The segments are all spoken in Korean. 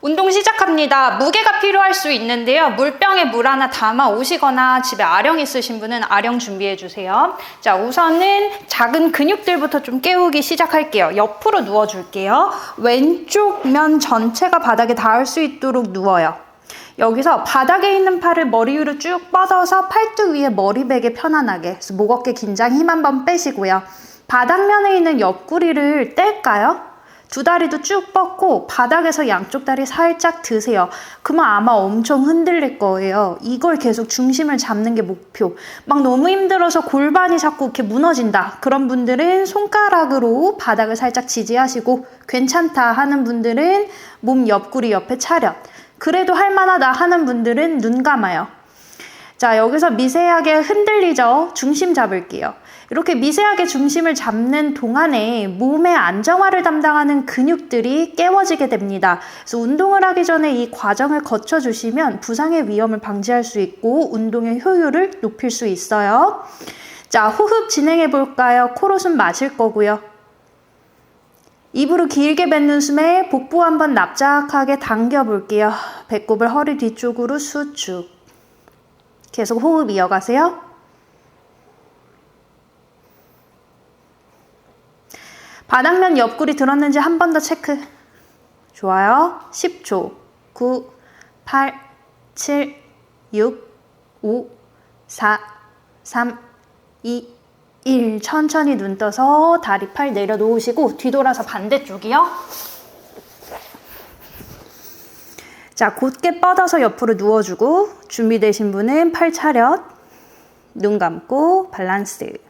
운동 시작합니다. 무게가 필요할 수 있는데요. 물병에 물 하나 담아 오시거나 집에 아령 있으신 분은 아령 준비해 주세요. 자, 우선은 작은 근육들부터 좀 깨우기 시작할게요. 옆으로 누워 줄게요. 왼쪽 면 전체가 바닥에 닿을 수 있도록 누워요. 여기서 바닥에 있는 팔을 머리 위로 쭉 뻗어서 팔뚝 위에 머리 베게 편안하게. 그래서 목 어깨 긴장 힘 한번 빼시고요. 바닥면에 있는 옆구리를 뗄까요? 두 다리도 쭉 뻗고 바닥에서 양쪽 다리 살짝 드세요. 그러면 아마 엄청 흔들릴 거예요. 이걸 계속 중심을 잡는 게 목표. 막 너무 힘들어서 골반이 자꾸 이렇게 무너진다. 그런 분들은 손가락으로 바닥을 살짝 지지하시고 괜찮다 하는 분들은 몸 옆구리 옆에 차렷. 그래도 할만하다 하는 분들은 눈 감아요. 자, 여기서 미세하게 흔들리죠? 중심 잡을게요. 이렇게 미세하게 중심을 잡는 동안에 몸의 안정화를 담당하는 근육들이 깨워지게 됩니다. 그래서 운동을 하기 전에 이 과정을 거쳐주시면 부상의 위험을 방지할 수 있고 운동의 효율을 높일 수 있어요. 자, 호흡 진행해 볼까요? 코로 숨 마실 거고요. 입으로 길게 뱉는 숨에 복부 한번 납작하게 당겨 볼게요. 배꼽을 허리 뒤쪽으로 수축. 계속 호흡 이어가세요. 바닥면 옆구리 들었는지 한 번 더 체크. 좋아요. 10초. 9, 8, 7, 6, 5, 4, 3, 2, 1. 천천히 눈 떠서 다리 팔 내려놓으시고 뒤돌아서 반대쪽이요. 자, 곧게 뻗어서 옆으로 누워주고 준비되신 분은 팔 차렷, 눈 감고 밸런스.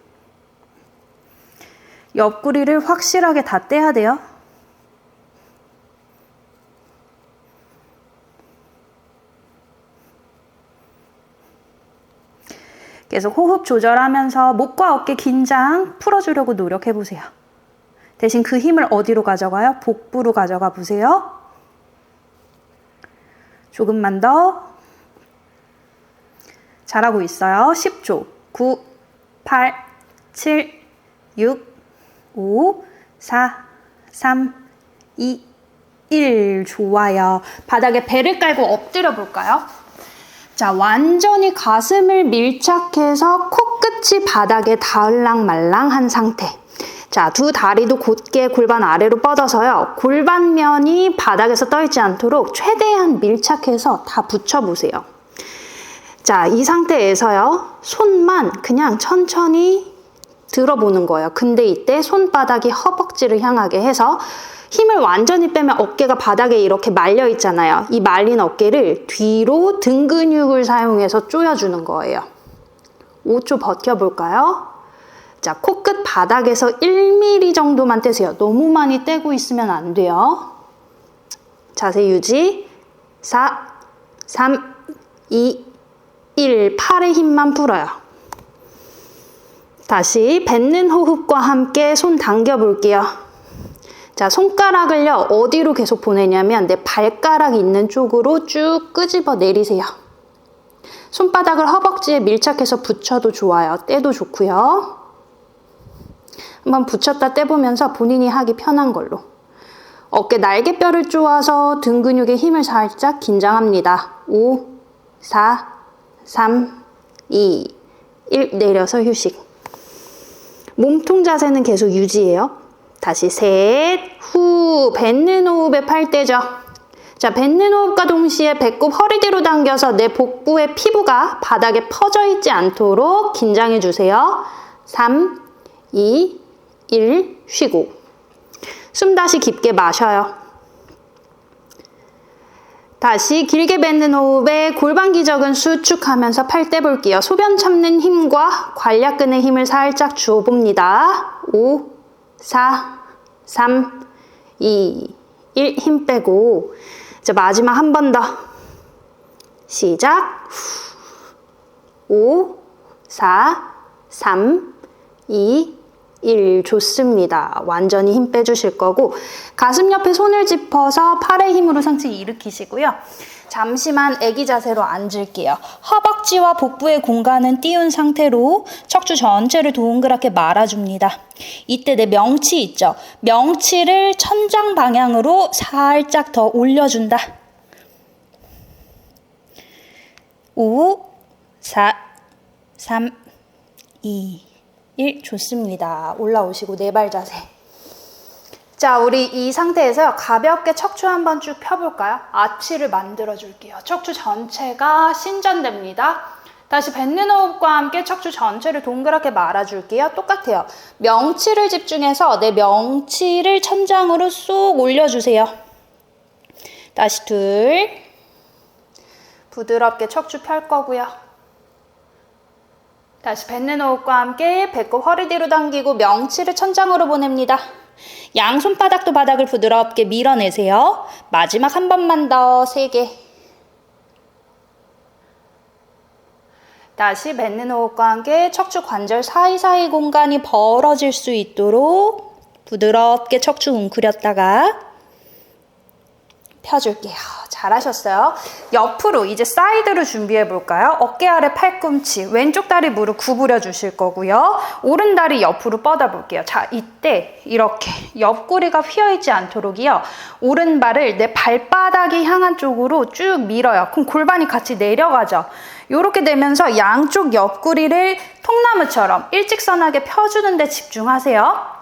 옆구리를 확실하게 다 떼야 돼요. 계속 호흡 조절하면서 목과 어깨 긴장 풀어주려고 노력해 보세요. 대신 그 힘을 어디로 가져가요? 복부로 가져가 보세요. 조금만 더. 잘하고 있어요. 10초. 9, 8, 7, 6, 5, 4, 3, 2, 1. 좋아요. 바닥에 배를 깔고 엎드려 볼까요? 자, 완전히 가슴을 밀착해서 코끝이 바닥에 닿을랑 말랑한 상태. 자, 두 다리도 곧게 골반 아래로 뻗어서요. 골반면이 바닥에서 떠있지 않도록 최대한 밀착해서 다 붙여보세요. 자, 이 상태에서요. 손만 그냥 천천히 들어보는 거예요. 근데 이때 손바닥이 허벅지를 향하게 해서 힘을 완전히 빼면 어깨가 바닥에 이렇게 말려 있잖아요. 이 말린 어깨를 뒤로 등 근육을 사용해서 조여주는 거예요. 5초 버텨볼까요? 자, 코끝 바닥에서 1mm 정도만 떼세요. 너무 많이 떼고 있으면 안 돼요. 자세 유지. 4, 3, 2, 1. 팔의 힘만 풀어요. 다시 뱉는 호흡과 함께 손 당겨 볼게요. 자, 손가락을요, 어디로 계속 보내냐면 내 발가락 있는 쪽으로 쭉 끄집어 내리세요. 손바닥을 허벅지에 밀착해서 붙여도 좋아요. 떼도 좋고요. 한번 붙였다 떼보면서 본인이 하기 편한 걸로. 어깨 날개뼈를 쪼아서 등 근육에 힘을 살짝 긴장합니다. 5, 4, 3, 2, 1 내려서 휴식. 몸통 자세는 계속 유지해요. 다시 셋, 후, 뱉는 호흡에 팔 떼죠. 자, 뱉는 호흡과 동시에 배꼽 허리 뒤로 당겨서 내 복부의 피부가 바닥에 퍼져 있지 않도록 긴장해 주세요. 3, 2, 1, 쉬고. 숨 다시 깊게 마셔요. 다시 길게 뱉는 호흡에 골반 기적은 수축하면서 팔 떼볼게요. 소변 참는 힘과 관략근의 힘을 살짝 주어 봅니다. 5, 4, 3, 2, 1. 힘 빼고. 이제 마지막 한 번 더. 시작. 5, 4, 3, 2, 1. 좋습니다. 완전히 힘 빼주실 거고 가슴 옆에 손을 짚어서 팔의 힘으로 상체 일으키시고요. 잠시만 애기 자세로 앉을게요. 허벅지와 복부의 공간은 띄운 상태로 척추 전체를 동그랗게 말아줍니다. 이때 내 명치 있죠? 명치를 천장 방향으로 살짝 더 올려준다. 5, 4, 3, 2, 1. 좋습니다. 올라오시고 네발 자세. 자, 우리 이 상태에서 가볍게 척추 한번 쭉 펴볼까요? 아치를 만들어 줄게요. 척추 전체가 신전됩니다. 다시 뱉는 호흡과 함께 척추 전체를 동그랗게 말아줄게요. 똑같아요. 명치를 집중해서 내 명치를 천장으로 쏙 올려주세요. 다시 둘. 부드럽게 척추 펼 거고요. 다시 뱉는 호흡과 함께 배꼽 허리 뒤로 당기고 명치를 천장으로 보냅니다. 양손바닥도 바닥을 부드럽게 밀어내세요. 마지막 한 번만 더, 세 개. 다시 뱉는 호흡과 함께 척추 관절 사이사이 공간이 벌어질 수 있도록 부드럽게 척추 웅크렸다가 펴줄게요. 잘하셨어요. 옆으로 이제 사이드로 준비해 볼까요? 어깨 아래 팔꿈치, 왼쪽 다리 무릎 구부려 주실 거고요. 오른 다리 옆으로 뻗어 볼게요. 자, 이때 이렇게 옆구리가 휘어 있지 않도록이요. 오른발을 내 발바닥이 향한 쪽으로 쭉 밀어요. 그럼 골반이 같이 내려가죠. 이렇게 되면서 양쪽 옆구리를 통나무처럼 일직선하게 펴주는 데 집중하세요.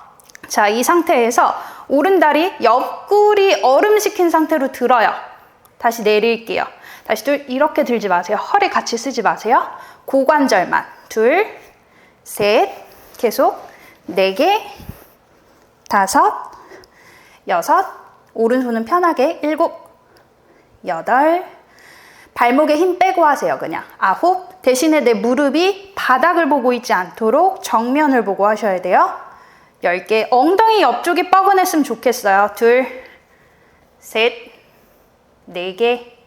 자, 이 상태에서 오른 다리 옆구리 얼음시킨 상태로 들어요. 다시 내릴게요. 다시 둘, 이렇게 들지 마세요. 허리 같이 쓰지 마세요. 고관절만. 둘, 셋, 계속. 네 개, 다섯, 여섯, 오른손은 편하게. 일곱, 여덟, 발목에 힘 빼고 하세요, 그냥. 아홉, 대신에 내 무릎이 바닥을 보고 있지 않도록 정면을 보고 하셔야 돼요. 10개. 엉덩이 옆쪽이 뻐근했으면 좋겠어요. 둘, 셋, 네 개,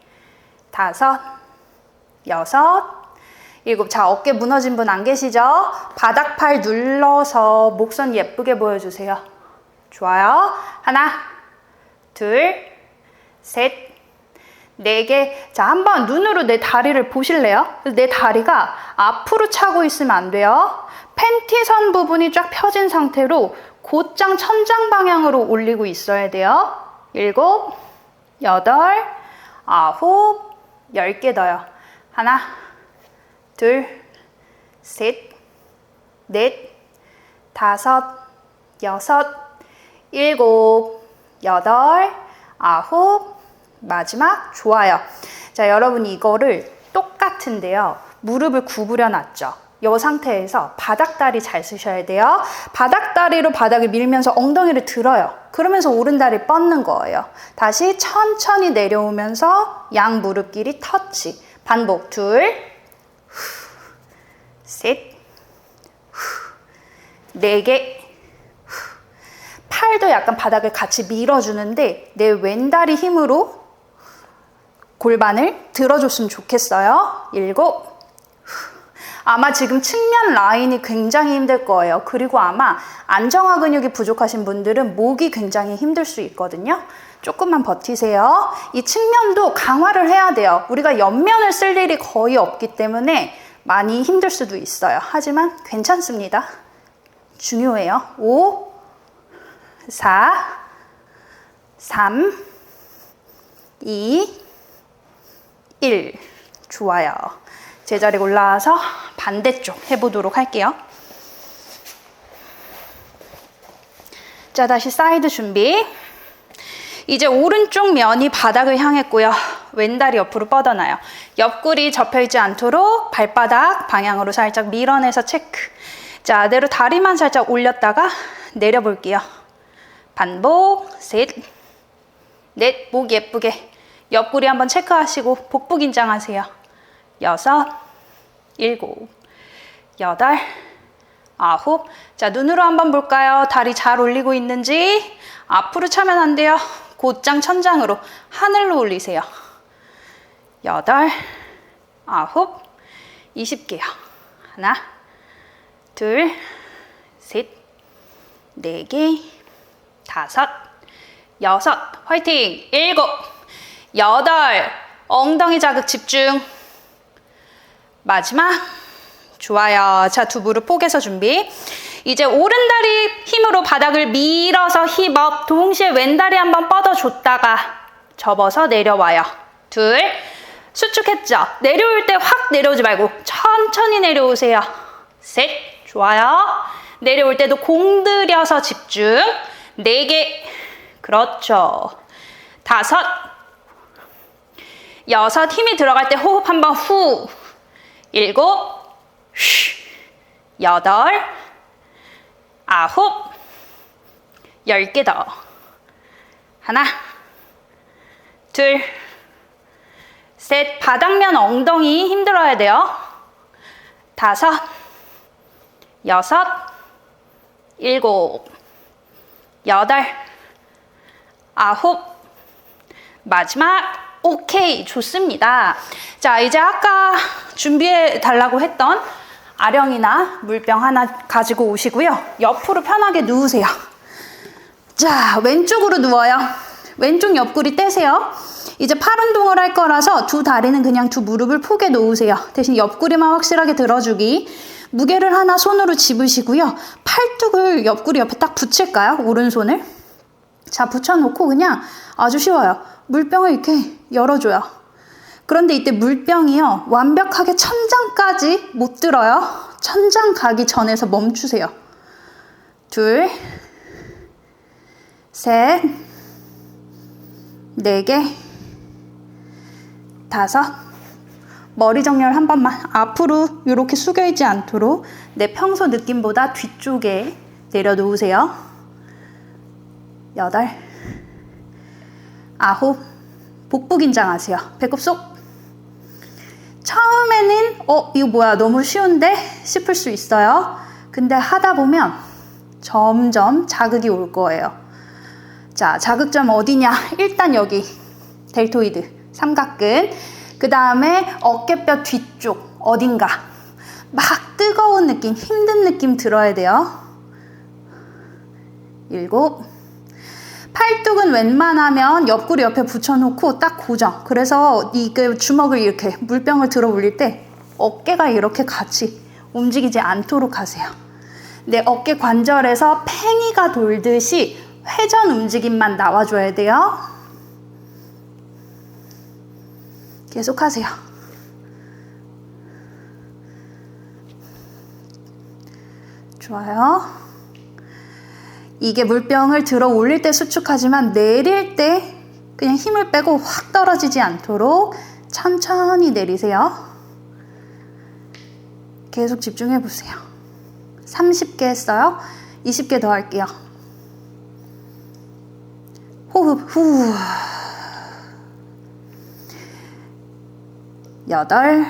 다섯, 여섯, 일곱. 자, 어깨 무너진 분 안 계시죠? 바닥팔 눌러서 목선 예쁘게 보여주세요. 좋아요. 하나, 둘, 셋, 네 개. 자, 한번 눈으로 내 다리를 보실래요? 내 다리가 앞으로 차고 있으면 안 돼요. 팬티선 부분이 쫙 펴진 상태로 곧장 천장 방향으로 올리고 있어야 돼요. 일곱, 여덟, 아홉, 열 개 더요. 하나, 둘, 셋, 넷, 다섯, 여섯, 일곱, 여덟, 아홉, 마지막 좋아요. 자, 여러분 이거를 똑같은데요. 무릎을 구부려 놨죠. 이 상태에서 바닥다리 잘 쓰셔야 돼요. 바닥다리로 바닥을 밀면서 엉덩이를 들어요. 그러면서 오른다리 뻗는 거예요. 다시 천천히 내려오면서 양 무릎끼리 터치. 반복. 둘, 후, 셋, 후, 네 개. 후. 팔도 약간 바닥을 같이 밀어주는데 내 왼다리 힘으로 골반을 들어줬으면 좋겠어요. 일곱, 아마 지금 측면 라인이 굉장히 힘들 거예요. 그리고 아마 안정화 근육이 부족하신 분들은 목이 굉장히 힘들 수 있거든요. 조금만 버티세요. 이 측면도 강화를 해야 돼요. 우리가 옆면을 쓸 일이 거의 없기 때문에 많이 힘들 수도 있어요. 하지만 괜찮습니다. 중요해요. 5, 4, 3, 2, 1. 좋아요. 제자리 올라와서 반대쪽 해보도록 할게요. 자, 다시 사이드 준비. 이제 오른쪽 면이 바닥을 향했고요. 왼다리 옆으로 뻗어나요. 옆구리 접혀있지 않도록 발바닥 방향으로 살짝 밀어내서 체크. 자, 아래로 다리만 살짝 올렸다가 내려볼게요. 반복, 셋, 넷, 목 예쁘게. 옆구리 한번 체크하시고 복부 긴장하세요. 여섯, 일곱, 여덟, 아홉. 자, 눈으로 한번 볼까요? 다리 잘 올리고 있는지. 앞으로 차면 안 돼요. 곧장 천장으로 하늘로 올리세요. 여덟, 아홉, 이십 개요. 하나, 둘, 셋, 네 개, 다섯, 여섯, 화이팅! 일곱, 여덟, 엉덩이 자극 집중. 마지막. 좋아요. 자, 두 무릎 포개서 준비. 이제 오른 다리 힘으로 바닥을 밀어서 힙업. 동시에 왼 다리 한번 뻗어줬다가 접어서 내려와요. 둘, 수축했죠? 내려올 때 확 내려오지 말고 천천히 내려오세요. 셋, 좋아요. 내려올 때도 공들여서 집중. 네 개, 그렇죠. 다섯, 여섯, 힘이 들어갈 때 호흡 한번 후. 일곱, 쉬. 여덟, 아홉, 열 개 더. 하나, 둘, 셋. 바닥면 엉덩이 힘들어야 돼요. 다섯, 여섯, 일곱, 여덟, 아홉, 마지막. 오케이, 좋습니다. 자, 이제 아까 준비해 달라고 했던 아령이나 물병 하나 가지고 오시고요. 옆으로 편하게 누우세요. 자, 왼쪽으로 누워요. 왼쪽 옆구리 떼세요. 이제 팔 운동을 할 거라서 두 다리는 그냥 두 무릎을 포개 놓으세요. 대신 옆구리만 확실하게 들어주기. 무게를 하나 손으로 집으시고요. 팔뚝을 옆구리 옆에 딱 붙일까요? 오른손을. 자, 붙여놓고 그냥 아주 쉬워요. 물병을 이렇게 열어줘요. 그런데 이때 물병이요. 완벽하게 천장까지 못 들어요. 천장 가기 전에서 멈추세요. 둘, 셋, 네 개, 다섯. 머리 정렬 한 번만 앞으로 이렇게 숙여 있지 않도록 내 평소 느낌보다 뒤쪽에 내려놓으세요. 여덟, 아홉, 복부 긴장하세요. 배꼽 속. 처음에는 어 이거 뭐야 너무 쉬운데 싶을 수 있어요. 근데 하다 보면 점점 자극이 올 거예요. 자, 자극점 어디냐? 일단 여기 델토이드 삼각근. 그 다음에 어깨뼈 뒤쪽 어딘가 막 뜨거운 느낌, 힘든 느낌 들어야 돼요. 일곱. 팔뚝은 웬만하면 옆구리 옆에 붙여놓고 딱 고정. 그래서 이그 주먹을 이렇게 물병을 들어 올릴 때 어깨가 이렇게 같이 움직이지 않도록 하세요. 내 어깨 관절에서 팽이가 돌듯이 회전 움직임만 나와줘야 돼요. 계속 하세요. 좋아요. 이게 물병을 들어 올릴 때 수축하지만 내릴 때 그냥 힘을 빼고 확 떨어지지 않도록 천천히 내리세요. 계속 집중해 보세요. 30개 했어요. 20개 더 할게요. 호흡 후. 여덟,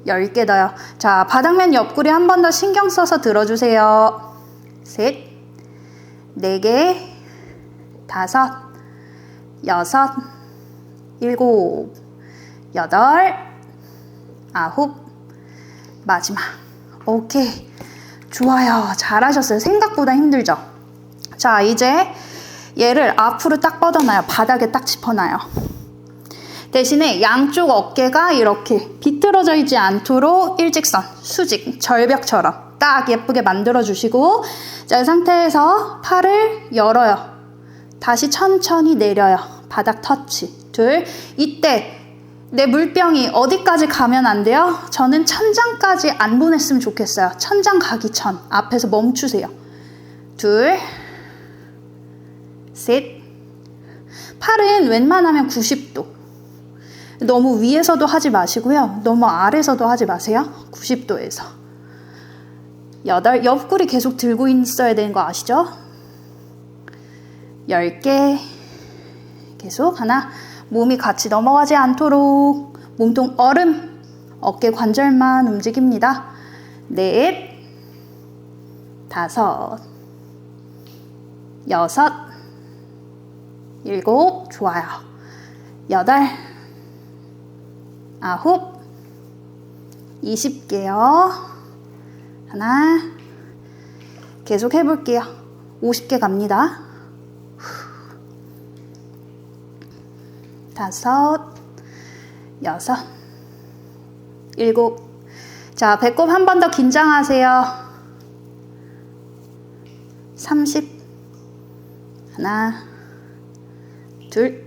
아홉, 열개 더요. 자, 바닥면 옆구리 한 번 더 신경 써서 들어주세요. 셋, 네 개, 다섯, 여섯, 일곱, 여덟, 아홉, 마지막. 오케이. 좋아요. 잘하셨어요. 생각보다 힘들죠? 자, 이제 얘를 앞으로 딱 뻗어놔요. 바닥에 딱 짚어놔요. 대신에 양쪽 어깨가 이렇게 비틀어져 있지 않도록 일직선, 수직, 절벽처럼 딱 예쁘게 만들어 주시고 자, 이 상태에서 팔을 열어요. 다시 천천히 내려요. 바닥 터치. 둘. 이때 내 물병이 어디까지 가면 안 돼요? 저는 천장까지 안 보냈으면 좋겠어요. 천장 가기 전 앞에서 멈추세요. 둘. 셋. 팔은 웬만하면 90도. 너무 위에서도 하지 마시고요. 너무 아래서도 하지 마세요. 90도에서. 여덟, 옆구리 계속 들고 있어야 되는 거 아시죠? 10개. 계속 하나. 몸이 같이 넘어가지 않도록 몸통 얼음, 어깨 관절만 움직입니다. 넷, 다섯, 여섯, 일곱, 좋아요. 여덟, 아홉, 20개요. 하나, 계속 해볼게요. 50개 갑니다. 다섯, 여섯, 일곱. 자, 배꼽 한 번 더 긴장하세요. 30, 하나, 둘,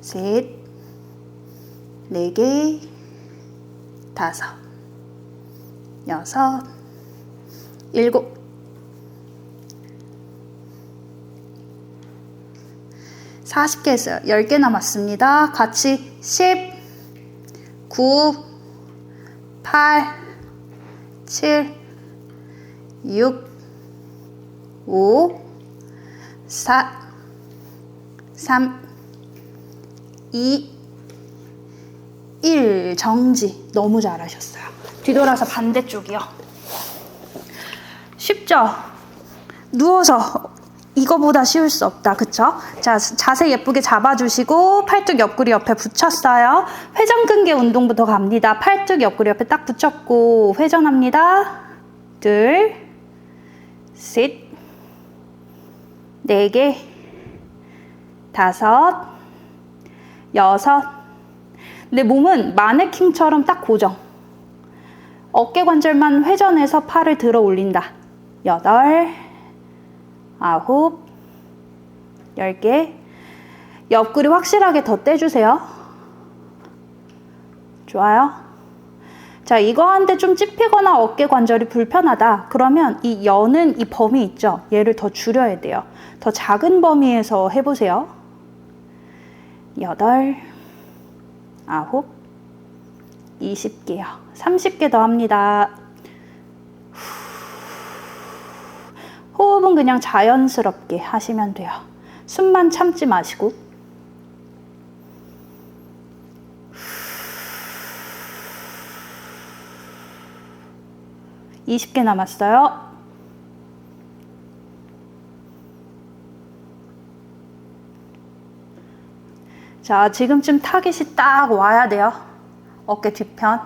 셋, 네 개, 다섯, 여섯, 일곱, 사십 개 했어요. 열 개 남았습니다. 같이 십, 구, 팔, 칠, 육, 오, 사, 삼, 이, 일 정지. 너무 잘하셨어요. 뒤돌아서 반대쪽이요. 쉽죠? 누워서 이거보다 쉬울 수 없다. 그쵸? 자, 자세 예쁘게 잡아주시고 팔뚝 옆구리 옆에 붙였어요. 회전 근개 운동부터 갑니다. 팔뚝 옆구리 옆에 딱 붙였고 회전합니다. 둘, 셋, 네 개, 다섯, 여섯. 내 몸은 마네킹처럼 딱 고정. 어깨 관절만 회전해서 팔을 들어 올린다. 여덟, 아홉, 열 개. 옆구리 확실하게 더 떼주세요. 좋아요. 자, 이거 하는데 좀 찝히거나 어깨 관절이 불편하다. 그러면 이 여는 이 범위 있죠? 얘를 더 줄여야 돼요. 더 작은 범위에서 해보세요. 여덟, 아홉, 이십 개요. 삼십 개 더 합니다. 호흡은 그냥 자연스럽게 하시면 돼요. 숨만 참지 마시고. 이십 개 남았어요. 자, 지금쯤 타깃이 딱 와야 돼요. 어깨 뒤편.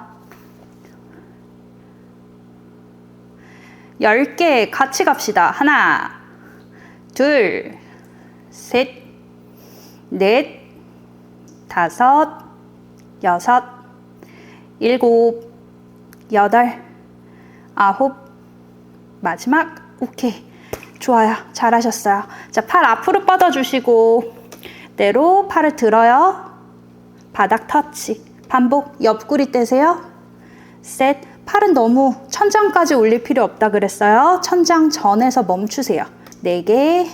10개 같이 갑시다. 하나, 둘, 셋, 넷, 다섯, 여섯, 일곱, 여덟, 아홉, 마지막. 오케이. 좋아요. 잘하셨어요. 자, 팔 앞으로 뻗어주시고, 대로 팔을 들어요. 바닥 터치. 반복. 옆구리 떼세요. 셋. 팔은 너무 천장까지 올릴 필요 없다 그랬어요. 천장 전에서 멈추세요. 네 개,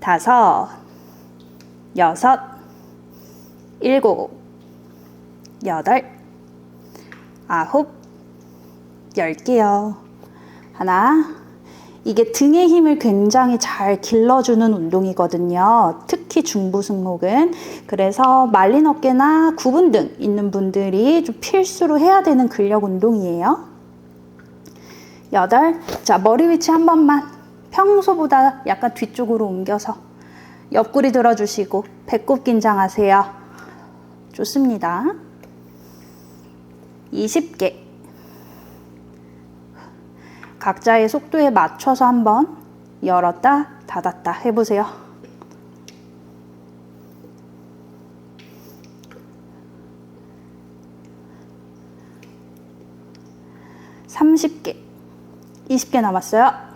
다섯, 여섯, 일곱, 여덟, 아홉, 열 개요. 하나. 이게 등의 힘을 굉장히 잘 길러주는 운동이거든요. 특히 중부승모근. 그래서 말린 어깨나 구분 등 있는 분들이 좀 필수로 해야 되는 근력 운동이에요. 여덟. 자, 머리 위치 한 번만 평소보다 약간 뒤쪽으로 옮겨서 옆구리 들어주시고 배꼽 긴장하세요. 좋습니다. 20개. 각자의 속도에 맞춰서 한번 열었다 닫았다 해보세요. 삼십 개, 이십 개 남았어요.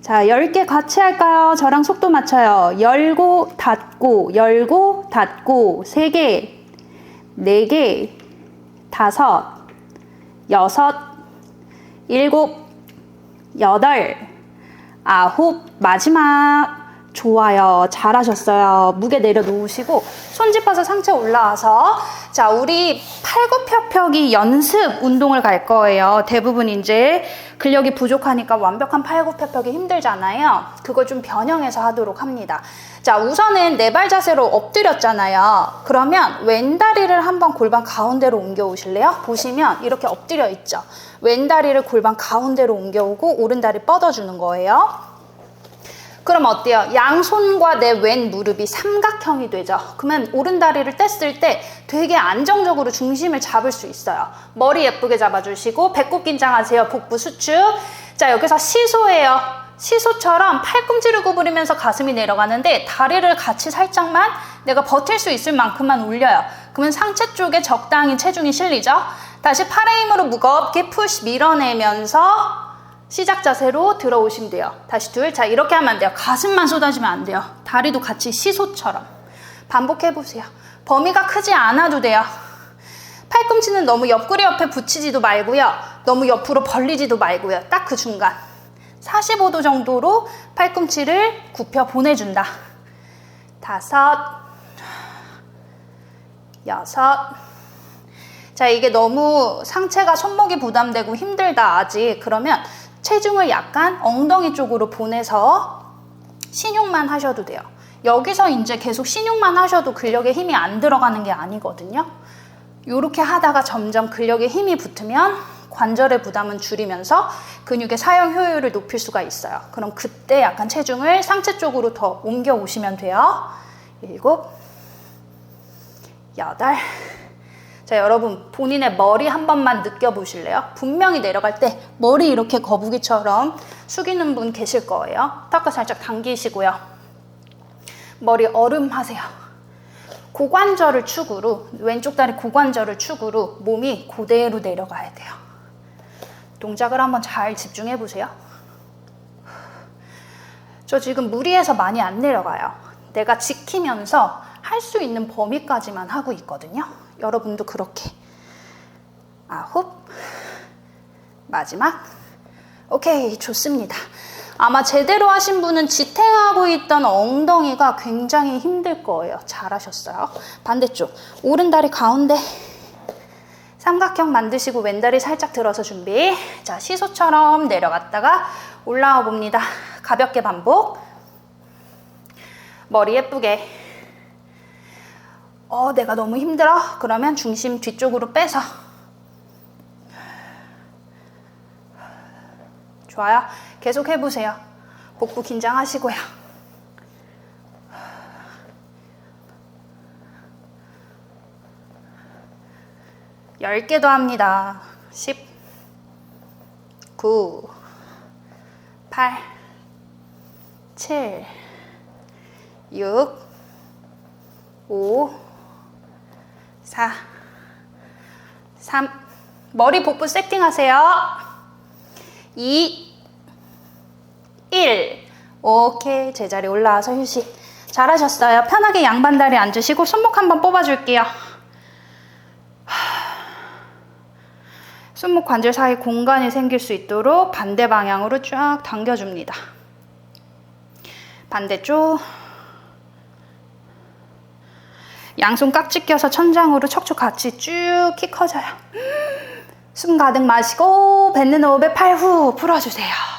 자, 10개 같이 할까요? 저랑 속도 맞춰요. 열고, 닫고, 열고, 닫고, 3개, 4개, 다섯, 여섯, 일곱, 마지막. 좋아요. 잘하셨어요. 무게 내려놓으시고, 손 짚어서 상체 올라와서, 자, 우리 팔굽혀펴기 연습 운동을 갈 거예요. 대부분 이제 근력이 부족하니까 완벽한 팔굽혀펴기 힘들잖아요. 그걸 좀 변형해서 하도록 합니다. 자, 우선은 네 발 자세로 엎드렸잖아요. 그러면 왼다리를 한번 골반 가운데로 옮겨 오실래요? 보시면 이렇게 엎드려 있죠. 왼다리를 골반 가운데로 옮겨오고 오른다리 뻗어주는 거예요. 그럼 어때요? 양손과 내 왼 무릎이 삼각형이 되죠. 그러면 오른다리를 뗐을 때 되게 안정적으로 중심을 잡을 수 있어요. 머리 예쁘게 잡아주시고 배꼽 긴장하세요. 복부 수축. 자, 여기서 시소예요. 시소처럼 팔꿈치를 구부리면서 가슴이 내려가는데 다리를 같이 살짝만 내가 버틸 수 있을 만큼만 올려요. 그러면 상체 쪽에 적당히 체중이 실리죠? 다시 팔의 힘으로 무겁게 푸시 밀어내면서 시작 자세로 들어오시면 돼요. 다시 둘. 자, 이렇게 하면 안 돼요. 가슴만 쏟아지면 안 돼요. 다리도 같이 시소처럼. 반복해 보세요. 범위가 크지 않아도 돼요. 팔꿈치는 너무 옆구리 옆에 붙이지도 말고요. 너무 옆으로 벌리지도 말고요. 딱 그 중간. 45도 정도로 팔꿈치를 굽혀 보내준다. 다섯, 여섯. 자, 이게 너무 상체가 손목이 부담되고 힘들다, 아직. 그러면 체중을 약간 엉덩이 쪽으로 보내서 신용만 하셔도 돼요. 여기서 이제 계속 신용만 하셔도 근력에 힘이 안 들어가는 게 아니거든요. 이렇게 하다가 점점 근력에 힘이 붙으면 관절의 부담은 줄이면서 근육의 사용 효율을 높일 수가 있어요. 그럼 그때 약간 체중을 상체 쪽으로 더 옮겨 오시면 돼요. 일곱, 여덟. 자, 여러분, 본인의 머리 한 번만 느껴보실래요? 분명히 내려갈 때 머리 이렇게 거북이처럼 숙이는 분 계실 거예요. 턱을 살짝 당기시고요. 머리 얼음 하세요. 고관절을 축으로, 왼쪽 다리 고관절을 축으로 몸이 그대로 내려가야 돼요. 동작을 한번 잘 집중해 보세요. 저 지금 무리해서 많이 안 내려가요. 내가 지키면서 할 수 있는 범위까지만 하고 있거든요. 여러분도 그렇게. 아홉. 마지막. 오케이, 좋습니다. 아마 제대로 하신 분은 지탱하고 있던 엉덩이가 굉장히 힘들 거예요. 잘하셨어요. 반대쪽. 오른 다리 가운데. 삼각형 만드시고 왼다리 살짝 들어서 준비. 자, 시소처럼 내려갔다가 올라와 봅니다. 가볍게 반복. 머리 예쁘게. 어, 내가 너무 힘들어? 그러면 중심 뒤쪽으로 빼서. 좋아요. 계속 해보세요. 복부 긴장하시고요. 열 개도 합니다. 10, 9, 8, 7, 6, 5, 4, 3, 머리 복부 세팅하세요. 2, 1. 오케이. 제자리 올라와서 휴식. 잘하셨어요. 편하게 양반 다리 앉으시고 손목 한번 뽑아줄게요. 손목 관절 사이 공간이 생길 수 있도록 반대 방향으로 쫙 당겨줍니다. 반대쪽. 양손 깍지 껴서 천장으로 척추 같이 쭉 키 커져요. 숨 가득 마시고 뱉는 호흡에 팔 후 풀어주세요.